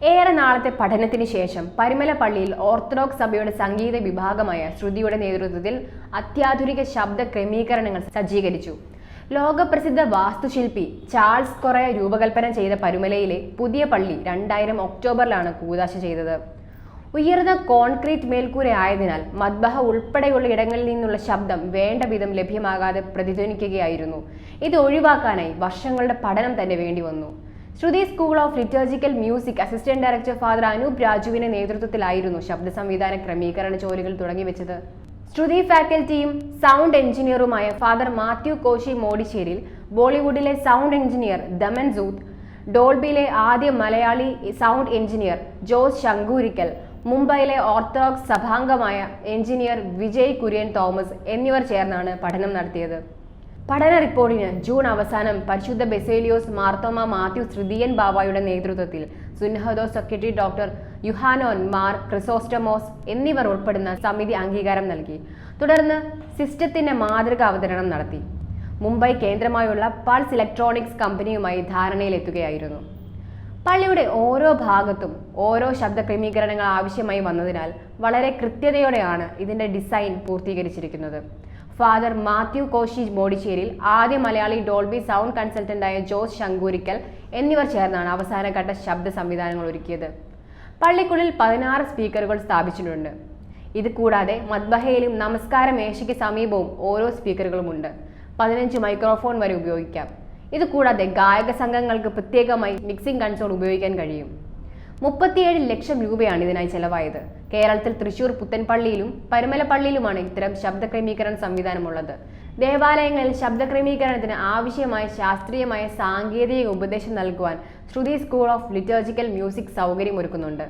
ഏറെ നാളത്തെ പഠനത്തിന് ശേഷം പരിമല പള്ളിയിൽ ഓർത്തഡോക്സ് സഭയുടെ സംഗീത വിഭാഗമായ ശ്രുതിയുടെ നേതൃത്വത്തിൽ അത്യാധുനിക ശബ്ദ ക്രമീകരണങ്ങൾ സജ്ജീകരിച്ചു. ലോകപ്രസിദ്ധ വാസ്തുശില്പി ചാൾസ് കൊറയ രൂപകൽപ്പന ചെയ്ത പരുമലയിലെ പുതിയ പള്ളി രണ്ടായിരം ഒക്ടോബറിലാണ് കൂതാശ ചെയ്തത്. ഉയർന്ന കോൺക്രീറ്റ് മേൽക്കൂര ആയതിനാൽ മദ്ബഹ ഉൾപ്പെടെയുള്ള ഇടങ്ങളിൽ നിന്നുള്ള ശബ്ദം വേണ്ട വിധം ലഭ്യമാകാതെ പ്രതിധ്വനിക്കുകയായിരുന്നു. ഇത് ഒഴിവാക്കാനായി വർഷങ്ങളുടെ പഠനം തന്നെ വേണ്ടി വന്നു. Shruti school of liturgical music assistant director father Anoop രാജുവിന്റെ നേതൃത്വത്തിലായിരുന്നു ശബ്ദ സംവിധാന ക്രമീകരണ ജോലികൾ തുടങ്ങിവെച്ചത് ശ്രുതി ഫാക്കൽറ്റിയും സൗണ്ട് എഞ്ചിനീയറുമായ ഫാദർ മാത്യു കോശി മോഡിച്ചേരിൽ ബോളിവുഡിലെ സൗണ്ട് എഞ്ചിനീയർ ദമൻ സൂത്ത് ഡോൾബിയിലെ ആദ്യ Malayali sound engineer Jose Shankoorikkal മുംബൈയിലെ ഓർത്തഡോക്സ് സഭാംഗമായ എഞ്ചിനീയർ വിജയ് കുര്യൻ തോമസ് എന്നിവർ ചേർന്നാണ് പഠനം നടത്തിയത്. പഠന റിപ്പോർട്ടിന് ജൂൺ അവസാനം പരിശുദ്ധ ബെസേലിയോസ് മാർത്തോമ മാത്യു ശ്രുതിയൻ ബാബായുടെ നേതൃത്വത്തിൽ സുന്നഹദോ സെക്രട്ടറി ഡോക്ടർ യുഹാനോൻ മാർ ക്രിസോസ്റ്റമോസ് എന്നിവർ ഉൾപ്പെടുന്ന സമിതി അംഗീകാരം നൽകി. തുടർന്ന് സിസ്റ്റത്തിന്റെ മാതൃക അവതരണം നടത്തി. മുംബൈ കേന്ദ്രമായുള്ള പൾസ് ഇലക്ട്രോണിക്സ് കമ്പനിയുമായി ധാരണയിലെത്തുകയായിരുന്നു. പള്ളിയുടെ ഓരോ ഭാഗത്തും ഓരോ ശബ്ദ ക്രമീകരണങ്ങൾ ആവശ്യമായി വന്നതിനാൽ വളരെ കൃത്യതയോടെയാണ് ഇതിന്റെ ഡിസൈൻ പൂർത്തീകരിച്ചിരിക്കുന്നത്. ഫാദർ മാത്യു കോശി മോഡിച്ചേരിയിൽ ആദ്യ മലയാളി ഡോൾബി സൗണ്ട് കൺസൾട്ടന്റായ ജോസ് ശങ്കൂരിക്കൽ എന്നിവർ ചേർന്നാണ് അവസാനഘട്ട ശബ്ദ സംവിധാനങ്ങൾ ഒരുക്കിയത്. പള്ളിക്കുള്ളിൽ പതിനാറ് സ്പീക്കറുകൾ സ്ഥാപിച്ചിട്ടുണ്ട്. ഇത് കൂടാതെ മദ്ബഹയിലും നമസ്കാര മേശയ്ക്ക് സമീപവും ഓരോ സ്പീക്കറുകളുമുണ്ട്. പതിനഞ്ച് മൈക്രോഫോൺ വരെ ഉപയോഗിക്കാം. ഇത് കൂടാതെ ഗായക സംഘങ്ങൾക്ക് പ്രത്യേകമായി മിക്സിംഗ് കൺസോൾ ഉപയോഗിക്കാൻ കഴിയും. മുപ്പത്തിയേഴ് ലക്ഷം രൂപയാണ് ഇതിനായി ചെലവായത്. കേരളത്തിൽ തൃശൂർ പുത്തൻപള്ളിയിലും പരുമലപ്പള്ളിയിലുമാണ് ഇത്തരം ശബ്ദ ക്രമീകരണ സംവിധാനമുള്ളത്. ദേവാലയങ്ങളിൽ ശബ്ദ ക്രമീകരണത്തിന് ആവശ്യമായ ശാസ്ത്രീയമായ സാങ്കേതിക ഉപദേശം നൽകുവാൻ Shruti school of liturgical music സൗകര്യമൊരുക്കുന്നുണ്ട്.